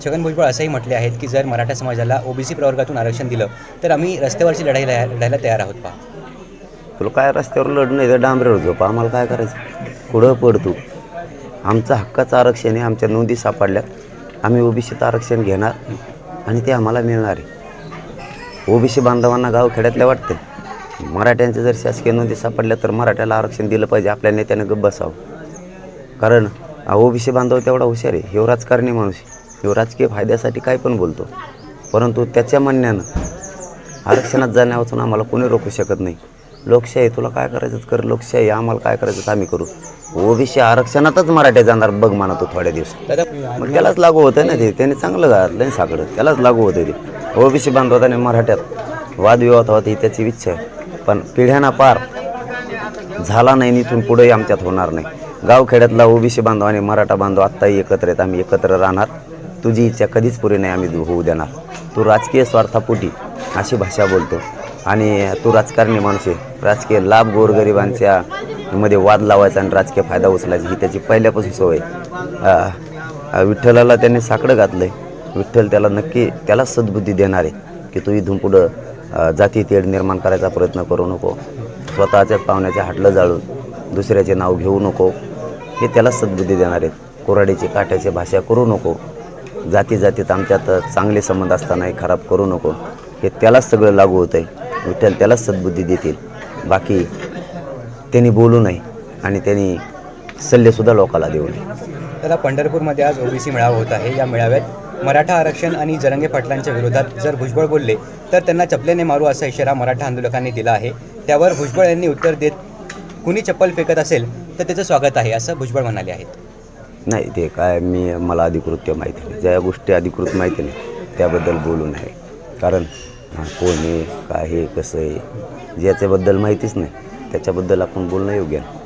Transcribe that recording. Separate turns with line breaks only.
छगन भुजबळ असंही म्हटले आहेत की जर मराठा समाजाला ओबीसी प्रवर्गातून आरक्षण दिलं तर आम्ही रस्त्यावरची लढाई लढायला तयार आहोत पहा.
तुला काय रस्त्यावर लढणं नाही तर डांबरेवर पहा आम्हाला काय करायचं? पुढं पडतो आमचं हक्काचं आरक्षण आहे आमच्या नोंदी सापडल्यात आम्ही ओबीसीचं आरक्षण घेणार आणि ते आम्हाला मिळणार आहे. ओबीसी बांधवांना गावखेड्यातल्या वाटते मराठ्यांच्या जर शासकीय नोंदी सापडल्या तर मराठ्याला आरक्षण दिलं पाहिजे आपल्या नेत्यानं गप्प बसावं. कारण ओबीसी बांधव तेवढा हुशार आहे हे राजकारणी माणूस आहे. ह्यो राजकीय फायद्यासाठी काय पण बोलतो. परंतु त्याच्या म्हणण्यानं आरक्षणात जाण्यापासून आम्हाला कोणी रोखू शकत नाही. लोकशाही तुला काय करायचं कर लोकशाही आम्हाला काय करायचं आम्ही करू. ओबीसी आरक्षणातच मराठे जाणार बघ म्हणा तो थोड्या दिवस. मग त्यालाच लागू होतं ना ते? त्याने चांगलं घातलं ना साकडं. त्यालाच लागू होतं ते. ओबीसी बांधवात आणि मराठ्यात वादविवाद होता ही त्याची इच्छा आहे. पण पिढ्यांना पार झाला नाही इथून पुढेही आमच्यात होणार नाही. गावखेड्यातला ओबीसी बांधव आणि मराठा बांधव आत्ताही एकत्र आहेत. आम्ही एकत्र राहणार. तुझी इच्छा कधीच पुरी नाही आम्ही होऊ देणार. तू राजकीय स्वार्थापोटी अशी भाषा बोलतो. आणि तू राजकारणी माणूस आहे. राजकीय लाभ गोरगरिबांच्या मध्ये वाद लावायचा आणि राजकीय फायदा उचलायचा ही त्याची पहिल्यापासून सवय विठ्ठलाला त्याने साकडं घातलं आहे विठ्ठल त्याला नक्की त्याला सद्बुद्धी देणार आहे की तू इथून पुढं जाती तेढ निर्माण करायचा प्रयत्न करू नको. स्वतःच्या पाहुण्याच्या हाटलं जाळून दुसऱ्याचे नाव घेऊ नको. हे त्याला सद्बुद्धी देणार आहेत. कोराडीची काट्याची भाषा करू नको. जाती जातीत आमच्यात चांगले संबंध असतानाही खराब करू नको. हे त्यालाच सगळं लागू होतं आहे विठ्ठल त्यालाच सद्बुद्धी देतील. बाकी त्यांनी बोलू नये आणि त्यांनी सल्लेसुद्धा लोकाला देऊ नये.
दादा पंढरपूरमध्ये आज ओबीसी मेळावा होत आहे. या मेळाव्यात मराठा आरक्षण आणि जरंगे पाटलांच्या विरोधात जर भुजबळ बोलले तर त्यांना चपलेने मारू असा इशारा मराठा आंदोलकांनी दिला आहे. त्यावर भुजबळ यांनी उत्तर देत कुणी चप्पल फेकत असेल तर त्याचं स्वागत आहे असं भुजबळ म्हणाले आहेत.
नाही ते काय मी मला अधिकृत माहिती नाही. ज्या गोष्टी अधिकृत माहिती नाही त्याबद्दल बोलू नये. कारण कोण आहे काय आहे कसं आहे ज्याच्याबद्दल माहितीच नाही त्याच्याबद्दल आपण बोलणं योग्य नाही.